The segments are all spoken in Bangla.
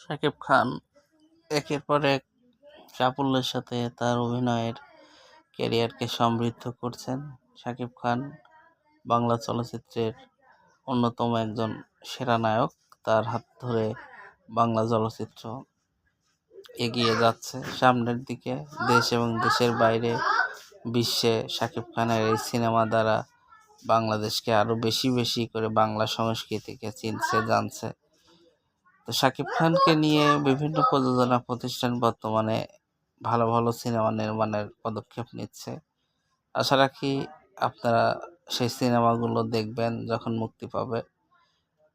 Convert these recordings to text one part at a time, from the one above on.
শাকিব খান একের পর এক সাফল্যের সাথে তার অভিনয়ের ক্যারিয়ারকে সমৃদ্ধ করছেন। শাকিব খান বাংলা চলচ্চিত্রের অন্যতম একজন সেরা নায়ক। তার হাত ধরে বাংলা চলচ্চিত্র এগিয়ে যাচ্ছে। সামনের দিকে দেশ এবং দেশের বাইরে বিশ্বে শাকিব খানের এই সিনেমা দ্বারা বাংলাদেশকে আরও বেশি বেশি করে বাংলা সংস্কৃতিকে চিনছে, জানছে। তো শাকিব খানকে নিয়ে বিভিন্ন প্রযোজনা প্রতিষ্ঠান বর্তমানে ভালো ভালো সিনেমা নির্মাণের পদক্ষেপ নিচ্ছে। আশা রাখি আপনারা সেই সিনেমাগুলো দেখবেন যখন মুক্তি পাবে।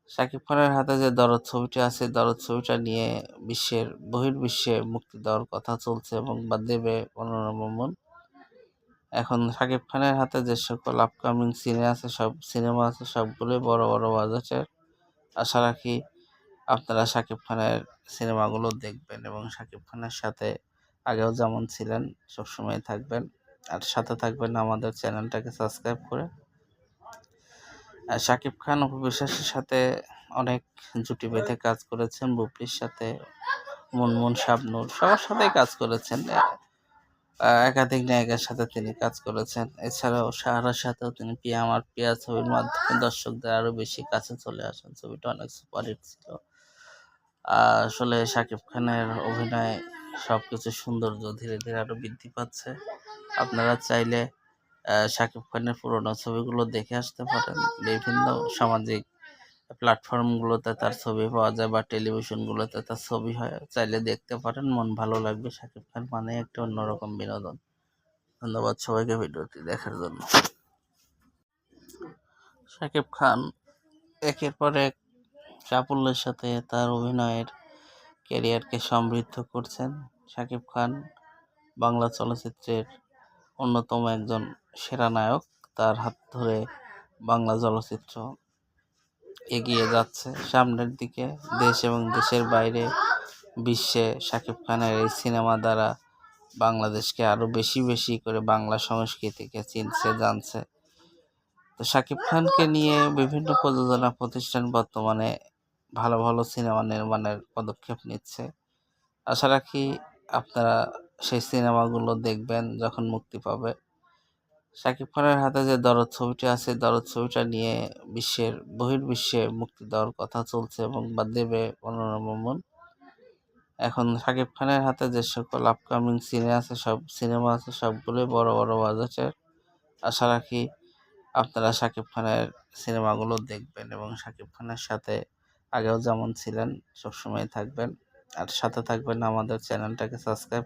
শাকিব খানের হাতে যে দরদ ছবিটি আছে, দরদ ছবিটা নিয়ে বিশ্বের, বহির্বিশ্বে মুক্তি দেওয়ার কথা চলছে এবং বা দেবে মনোরমন এখন শাকিব খানের হাতে যে সকল আপকামিং সিনে আছে, সব সিনেমা আছে, সবগুলোই বড় বড় বাজেটের আশা রাখি আপনারা শাকিব খানের সিনেমাগুলো দেখবেন এবং শাকিব খানের সাথে আগেও যেমন ছিলেন, সবসময় থাকবেন। আর সাথে থাকবেন আমাদের চ্যানেলটাকে সাবস্ক্রাইব করে। শাকিব খান অপু বিশ্বাসের সাথে অনেক জুটি বেঁধে কাজ করেছেন, বুবলির সাথে মুনমুন শাবনুর, সবার সাথেই কাজ করেছেন। একাধিক নায়িকার সাথে তিনি কাজ করেছেন। এছাড়াও সাহারার সাথেও তিনি পিয়া আমার পিয়া ছবির মাধ্যমে দর্শকদের আরও বেশি কাছে চলে আসেন। ছবিটা অনেক সুপারহিট ছিল। আসলে শাকিব খানের অভিনয় সব কিছু সৌন্দর্য ধীরে ধীরে আরও বৃদ্ধি পাচ্ছে। আপনারা চাইলে শাকিব খানের পুরোনো ছবিগুলো দেখে আসতে পারেন। বিভিন্ন সামাজিক প্ল্যাটফর্মগুলোতে তার ছবি পাওয়া যায় বা টেলিভিশনগুলোতে তার ছবি হয়। চাইলে দেখতে পারেন, মন ভালো লাগবে শাকিব খান মানে একটা অন্যরকম বিনোদন। ধন্যবাদ সবাইকে ভিডিওটি দেখার জন্য। শাকিব খান একের পর এক সাফল্যের সাথে তার অভিনয়ের ক্যারিয়ারকে সমৃদ্ধ করছেন শাকিব খান। বাংলা চলচ্চিত্রের অন্যতম একজন সেরা নায়ক তার হাত ধরে বাংলা চলচ্চিত্র এগিয়ে যাচ্ছে। সামনের দিকে দেশ এবং দেশের বাইরে বিশ্বে শাকিব খানের এই সিনেমা দ্বারা বাংলাদেশকে আরও বেশি বেশি করে বাংলা সংস্কৃতিকে চিনছে, জানছে। তো শাকিব খানকে নিয়ে বিভিন্ন প্রযোজনা প্রতিষ্ঠান বর্তমানে ভালো ভালো সিনেমা নির্মাণের পদক্ষেপ নিচ্ছে। আশা রাখি আপনারা সেই সিনেমাগুলো দেখবেন যখন মুক্তি পাবে। শাকিব খানের হাতে যে দরদ ছবিটি আছে, দরদ ছবিটা নিয়ে বিশ্বের, বহির্বিশ্বে মুক্তি দেওয়ার কথা চলছে এবং বা দেবে মনোরমন এখন শাকিব খানের হাতে যে সকল আপকামিং সিনে আছে, সব সিনেমা আছে, সবগুলোই বড় বড় বাজেটের আশা রাখি আপনারা শাকিব খানের সিনেমাগুলো দেখবেন এবং শাকিব খানের সাথে আগেও যেমন ছিলেন সবসময় থাকবেন। আর সাথে থাকবেন আমাদের চ্যানেলটাকে সাবস্ক্রাইব